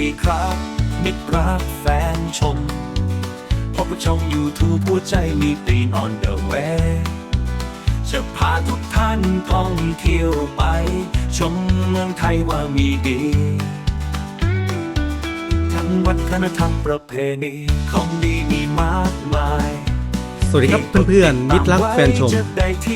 ดีครับ มิตรรักแฟนชม พบกับช่อง YouTube หัวใจมีตีน on the way จะพาทุกท่านท่องเที่ยวไป ชมเมืองไทยว่ามีดี ทั้งวัฒนธรรมประเพณีของดีมีมากมายสวัสดีครับเพื่อนๆมิตรรักแฟนชม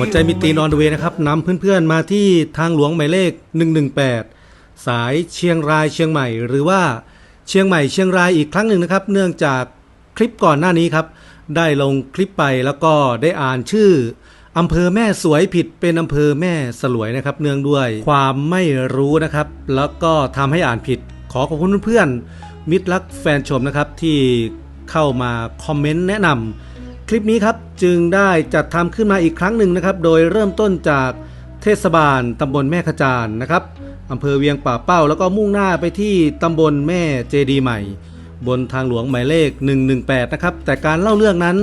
หัวใจมิตรีนอนเดเวนะครับนำเพื่อนๆมาที่ทางหลวงหมายเลข 118 สายเชียงรายเชียงใหม่ หรือว่าเชียงใหม่เชียงรายอีกครั้งหนึ่งนะครับ เนื่องจากคลิปก่อนหน้านี้ครับ ได้ลงคลิปไปแล้วก็ได้อ่านชื่ออำเภอแม่สวยผิดเป็นอำเภอแม่สลวยนะครับ เนื่องด้วยความไม่รู้นะครับ แล้วก็ทำให้อ่านผิด ขอขอบคุณเพื่อนมิตรรักแฟนชมนะครับที่เข้ามาคอมเมนต์แนะนำคลิปนี้ครับจึงได้จัดทำขึ้นมาอีกครั้งหนึ่งนะครับ โดยเริ่มต้นจากเทศบาลตำบลแม่ขจานนะครับ อำเภอเวียงป่าเป้า แล้วก็มุ่งหน้าไปที่ตำบลแม่เจดีใหม่ บนทางหลวงหมายเลข 118 นะครับ แต่การเล่าเรื่องนั้น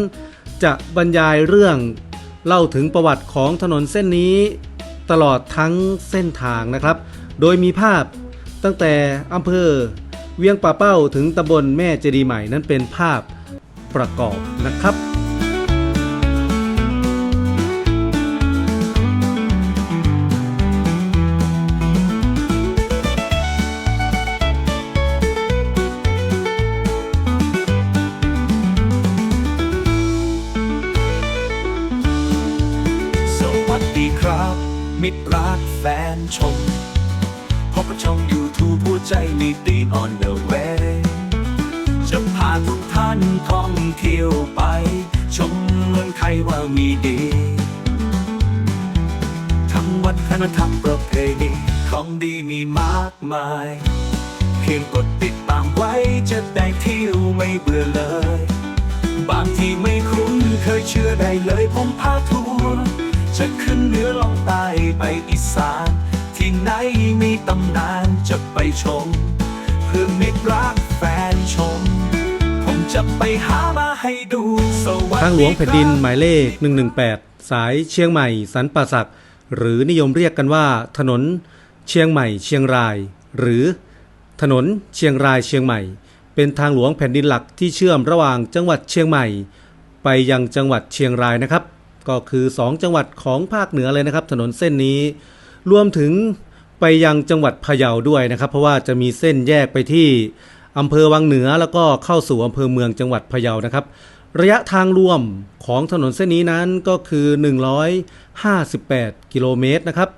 จะบรรยายเรื่องเล่าถึงประวัติของถนนเส้นนี้ตลอดทั้งเส้นทางนะครับ โดยมีภาพตั้งแต่อำเภอเวียงป่าเป้าถึงตำบลแม่เจดีใหม่นั้นเป็นภาพประกอบนะครับ มิตรรักแฟนชม พบกับช่อง YouTube หัวใจมีตี on the way จะพาทุกท่านท่องเที่ยวไป ชมเมืองไทยว่ามีดีทั้งวัฒนธรรมประเพณีของดีมีมากมาย เพียงกดติดตามไว้จะได้เที่ยวไม่เบื่อเลย บางที่ไม่คุ้นเคยเชื่อได้เลยผมพาทัวร์ จะขึ้นเหนือลงใต้ไปอีสาน ที่ไหนมีตำนานจะไปชม เพื่อมิตรรักแฟนชม ผมจะไปหามาให้ดูสวัสดีทางหลวงแผ่นดินหมายเลข 118 สายเชียงใหม่สันป่าสัก หรือนิยมเรียกกันว่า ถนนเชียงใหม่เชียงราย หรือถนนเชียงรายเชียงใหม่ เป็นทางหลวงแผ่นดินหลักที่เชื่อมระหว่างจังหวัดเชียงใหม่ ไปยังจังหวัดเชียงรายนะครับ ก็คือ 2 จังหวัดของภาคเหนือเลยนะครับ ถนนเส้นนี้ รวมถึงไปยังจังหวัดพะเยาด้วยนะครับ เพราะว่าจะมีเส้นแยกไปที่อำเภอวังเหนือแล้วก็เข้าสู่อำเภอเมืองจังหวัดพะเยานะครับ ระยะทางรวมของถนนเส้นนี้นั้นก็คือ 158 กิโลเมตรนะครับ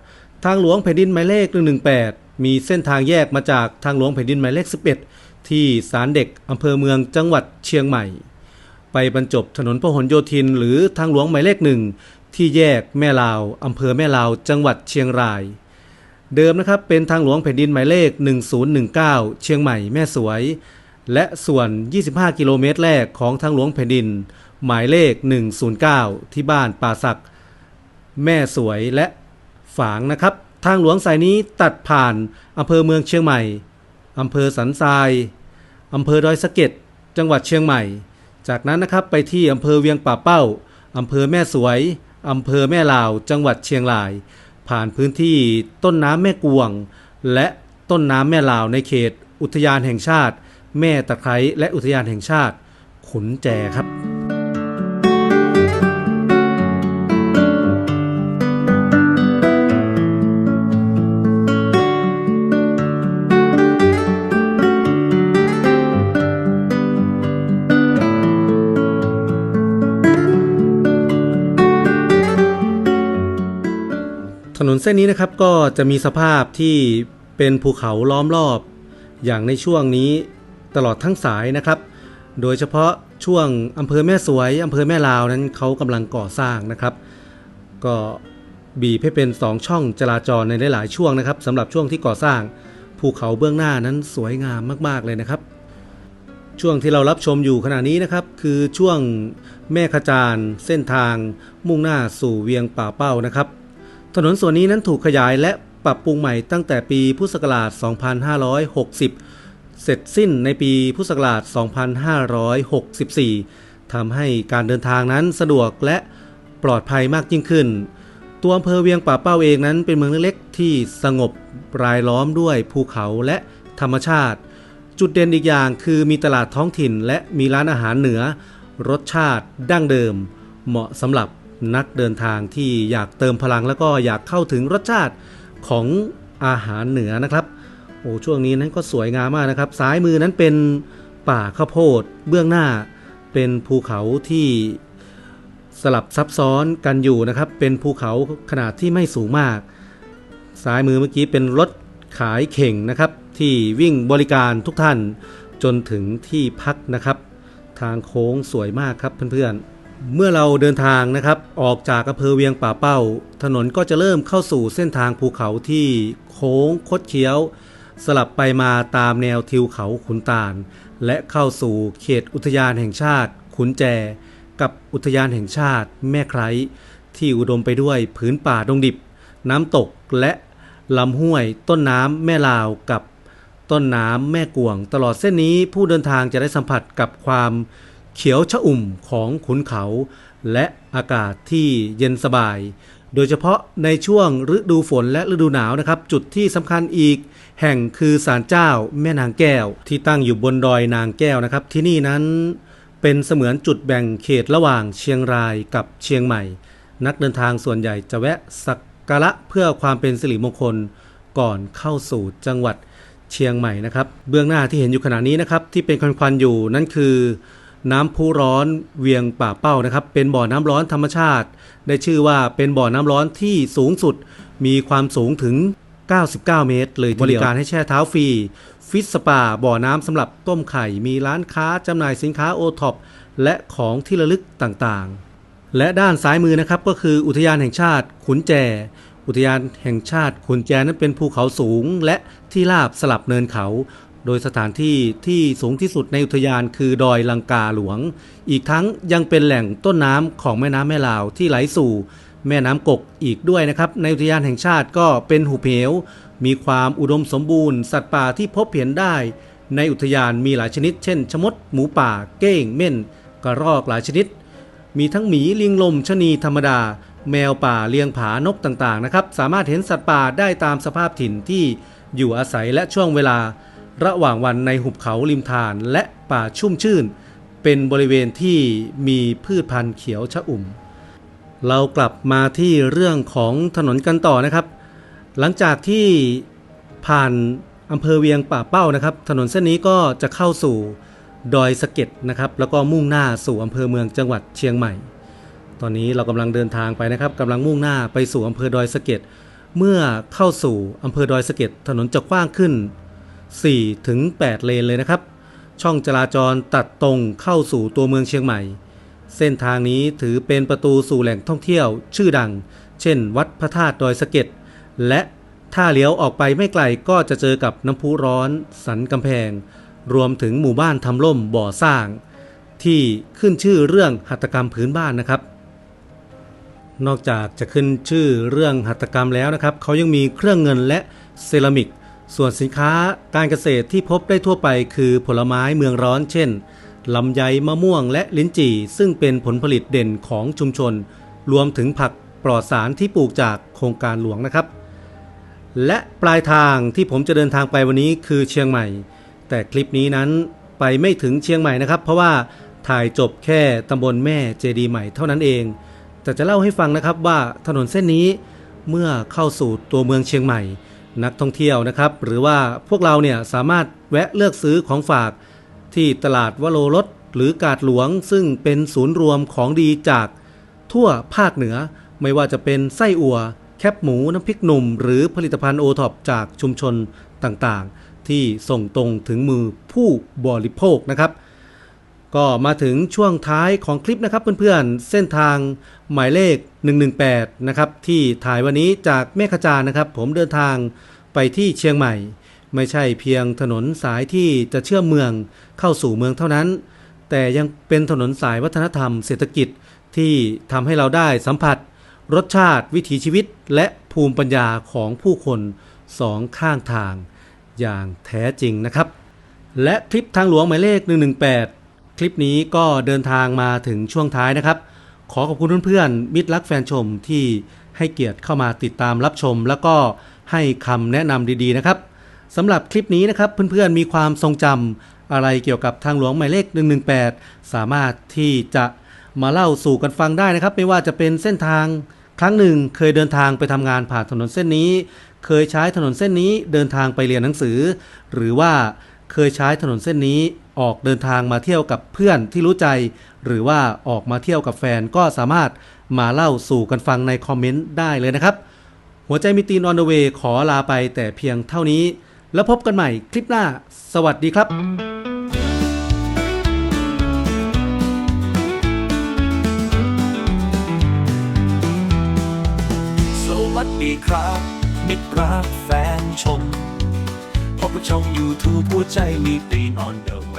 ทางหลวงแผ่นดินหมายเลข 118 มีเส้นทางแยกมาจากทางหลวงแผ่นดินหมายเลข 11 ที่ศาลเด็กอำเภอเมืองจังหวัดเชียงใหม่ ไปบรรจบถนนพหลโยธิน หรือทางหลวงหมายเลขหนึ่งที่แยกแม่ลาวอำเภอแม่ลาว จังหวัดเชียงราย เดิมนะครับเป็นทางหลวงแผ่นดินหมายเลข 1019 เชียงใหม่แม่สวย และส่วน 25 กิโลเมตรแรกของทางหลวงแผ่นดิน หมายเลข 109 ที่บ้านป่าสัก แม่สวยและฝางนะครับ ทางหลวงสายนี้ตัดผ่านอำเภอเมืองเชียงใหม่อำเภอสันทรายอำเภอดอยสะเก็ดจังหวัดเชียงใหม่ จากนั้นนะครับไปที่อำเภอเวียงป่าเป้าอำเภอแม่สวยอำเภอแม่ลาว จังหวัดเชียงราย ผ่านพื้นที่ต้นน้ำแม่กวง และต้นน้ำแม่ลาวในเขต อุทยานแห่งชาติ แม่ตะไคร้และอุทยานแห่งชาติ ขุนแจครับ นนเส้นนี้นะครับก็จะมีสภาพที่เป็นภูเขาล้อมรอบ อย่างในช่วงนี้ตลอดทั้งสายนะครับ โดยเฉพาะช่วงอำเภอแม่สวยอำเภอแม่ลาวนั้นเขากำลังก่อสร้างนะครับ ก็บีบให้เป็น 2 ช่องจราจรในหลาย ๆ ช่วงนะครับสำหรับช่วงที่ก่อสร้างภูเขาเบื้องหน้านั้นสวยงามมาก ๆ เลยนะครับ ช่วงที่เรารับชมอยู่ขณะนี้นะครับ คือช่วงแม่ขจานเส้นทางมุ่งหน้าสู่เวียงป่าเป้านะครับ ถนนส่วนนี้นั้นถูกขยายและปรับปรุงใหม่ตั้งแต่ปีพุทธศักราช 2560 เสร็จสิ้นในปีพุทธศักราช 2564 ทำให้การเดินทางนั้นสะดวกและปลอดภัยมากยิ่งขึ้น ตัวอำเภอเวียงป่าเป้าเองนั้นเป็นเมืองเล็กๆ ที่สงบรายล้อมด้วยภูเขาและธรรมชาติ จุดเด่นอีกอย่างคือมีตลาดท้องถิ่นและมีร้านอาหารเหนือ รสชาติดั้งเดิม เหมาะสำหรับ นักเดินทางที่อยากเติมพลังแล้วก็อยากเข้าถึงรสชาติของอาหารเหนือนะครับโอ้ช่วงนี้นั้นก็สวยงามมากนะครับ ซ้ายมือนั้นเป็นป่าข้าวโพดเบื้องหน้าเป็นภูเขาที่สลับซับซ้อนกันอยู่นะครับ เป็นภูเขาขนาดที่ไม่สูงมาก ซ้ายมือเมื่อกี้เป็นรถขายเข่งนะครับ ที่วิ่งบริการทุกท่านจนถึงที่พักนะครับ ทางโค้งสวยมากครับเพื่อนๆ เมื่อเราเดินทางนะครับออกจากอำเภอเวียงป่าเป้า ถนนก็จะเริ่มเข้าสู่เส้นทางภูเขาที่โค้งคดเคี้ยว สลับไปมาตามแนวทิวเขาขุนตาล และเข้าสู่เขตอุทยานแห่งชาติ ขุนแจ กับอุทยานแห่งชาติ แม่ไคร้ที่อุดมไปด้วยผืนป่าดงดิบ น้ำตกและลำห้วย ต้นน้ำแม่ลาวกับต้นน้ำแม่กวง ตลอดเส้นนี้ผู้เดินทางจะได้สัมผัสกับความ เขียวชอุ่มของขุนเขา และอากาศที่เย็นสบาย โดยเฉพาะในช่วงฤดูฝนและฤดูหนาวนะครับ จุดที่สำคัญอีก แห่งคือศาลเจ้าแม่นางแก้ว ที่ตั้งอยู่บนดอยนางแก้วนะครับ ที่นี่นั้นเป็นเสมือนจุดแบ่งเขตระหว่างเชียงรายกับเชียงใหม่ นักเดินทางส่วนใหญ่จะแวะสักการะเพื่อความเป็นสิริมงคลก่อนเข้าสู่จังหวัดเชียงใหม่นะครับ เบื้องหน้าที่เห็นอยู่ขณะนี้นะครับที่เป็นควันๆอยู่นั่นคือ น้ำพุร้อนเวียงป่าเป้านะครับ เป็นบ่อน้ำร้อนธรรมชาติ ได้ชื่อว่าเป็นบ่อน้ำร้อนที่สูงสุด มีความสูงถึง 99 เมตร เลยทีเดียวบริการให้แช่เท้าฟรี ฟิตสปาบ่อน้ำสำหรับต้มไข่ มีร้านค้าจำหน่ายสินค้าโอท็อปและของที่ระลึกต่างๆ และด้านซ้ายมือนะครับก็คืออุทยานแห่งชาติขุนแจ อุทยานแห่งชาติขุนแจนั้นเป็นภูเขาสูงและที่ราบสลับเนินเขา โดยสถานที่ที่สูงที่สุดในอุทยานคือดอยลังกาหลวง อีกทั้งยังเป็นแหล่งต้นน้ำของแม่น้ำแม่ลาวที่ไหลสู่แม่น้ำกกอีกด้วยนะครับ ในอุทยานแห่งชาติก็เป็นหุบเหว มีความอุดมสมบูรณ์ สัตว์ป่าที่พบเห็นได้ ในอุทยานมีหลายชนิด เช่น ชมด หมูป่า เก้ง เม่น กระรอกหลายชนิด มีทั้งหมี ลิงลมชะนีธรรมดา แมวป่า เลียงผา นกต่างๆ นะครับ สามารถเห็นสัตว์ป่าได้ตามสภาพถิ่นที่อยู่อาศัยและช่วงเวลา ระหว่างวันในหุบเขาริมทานและป่าชุ่มชื่น เป็นบริเวณที่มีพืชพันธุ์เขียวชอุ่ม เรากลับมาที่เรื่องของถนนกันต่อนะครับ หลังจากที่ผ่านอำเภอเวียงป่าเป้านะครับ ถนนเส้นนี้ก็จะเข้าสู่ดอยสะเก็ดนะครับ แล้วก็มุ่งหน้าสู่อำเภอเมืองจังหวัดเชียงใหม่ ตอนนี้เรากำลังเดินทางไปนะครับกำลังมุ่งหน้าไปสู่อำเภอดอยสะเก็ดเมื่อเข้าสู่อำเภอดอยสะเก็ดถนนจะกว้างขึ้น 4 ถึง 8 เลนเลยนะครับ ช่องจราจรตัดตรงเข้าสู่ตัวเมืองเชียงใหม่ เส้นทางนี้ถือเป็นประตูสู่แหล่งท่องเที่ยวชื่อดัง เช่น วัดพระธาตุดอยสะเก็ด และถ้าเลี้ยวออกไปไม่ไกลก็จะเจอกับน้ำพุร้อน สันกำแพง รวมถึงหมู่บ้านทำล่มบ่อสร้าง ที่ขึ้นชื่อเรื่องหัตถกรรมพื้นบ้านนะครับ นอกจากจะขึ้นชื่อเรื่องหัตถกรรมแล้วนะครับ เขายังมีเครื่องเงินและเซรามิก ส่วนสินค้าการเกษตรที่พบได้ทั่วไปคือผลไม้เมืองร้อนเช่นลำไยมะม่วงและลิ้นจี่ ซึ่งเป็นผลผลิตเด่นของชุมชน รวมถึงผักปลอดสารที่ปลูกจากโครงการหลวงนะครับ และปลายทางที่ผมจะเดินทางไปวันนี้คือเชียงใหม่ แต่คลิปนี้นั้นไปไม่ถึงเชียงใหม่นะครับ เพราะว่าถ่ายจบแค่ตำบลแม่เจดีใหม่เท่านั้นเองแต่จะเล่าให้ฟังนะครับว่าถนนเส้นนี้เมื่อเข้าสู่ตัวเมืองเชียงใหม่ นักท่องเที่ยวนะครับ หรือว่าพวกเราเนี่ยสามารถแวะเลือกซื้อของฝากที่ตลาดวโรรสหรือกาดหลวง ซึ่งเป็นศูนย์รวมของดีจากทั่วภาคเหนือ ไม่ว่าจะเป็นไส้อั่วแคบหมูน้ำพริกหนุ่ม หรือผลิตภัณฑ์โอท็อปจากชุมชนต่างๆ ที่ส่งตรงถึงมือผู้บริโภคนะครับ ก็มาถึงช่วงท้ายของคลิปนะครับเพื่อนๆ เส้นทางหมายเลข 118 นะครับ ที่ถ่ายวันนี้จากแม่ขจารนะครับ ผมเดินทางไปที่เชียงใหม่ ไม่ใช่เพียงถนนสายที่จะเชื่อมเมืองเข้าสู่เมืองเท่านั้น แต่ยังเป็นถนนสายวัฒนธรรมเศรษฐกิจที่ทำให้เราได้สัมผัส รสชาติวิถีชีวิต และภูมิปัญญาของผู้คนสองข้างทาง อย่างแท้จริงนะครับ และคลิปทางหลวงหมายเลข 118 คลิปนี้ก็เดินทางมาถึงช่วงท้ายนะครับ ขอขอบคุณเพื่อนๆมิตรรักแฟนชมที่ให้เกียรติเข้ามาติดตามรับชม แล้วก็ให้คำแนะนำดีๆนะครับสำหรับคลิปนี้นะครับเพื่อนๆมีความทรงจำอะไรเกี่ยวกับทางหลวงหมายเลข 118 สามารถที่จะมาเล่าสู่กันฟังได้นะครับ ไม่ว่าจะเป็นเส้นทางครั้งหนึ่งเคยเดินทางไปทำงานผ่านถนนเส้นนี้ เคยใช้ถนนเส้นนี้เดินทางไปเรียนหนังสือ หรือว่าเคยใช้ถนนเส้นนี้ ออกเดินทางมาเที่ยวกับเพื่อนที่รู้ใจ หรือว่าออกมาเที่ยวกับแฟนก็สามารถมาเล่าสู่กันฟังในคอมเมนต์ได้เลยนะครับ หัวใจมีตีนออนเดอะเวย์ขอลาไปแต่เพียงเท่านี้ แล้วพบกันใหม่คลิปหน้า สวัสดีครับสวัสดีครับ มิตรรักแฟนชมพบกับช่อง YouTube หัวใจมีตีนออนเดอะ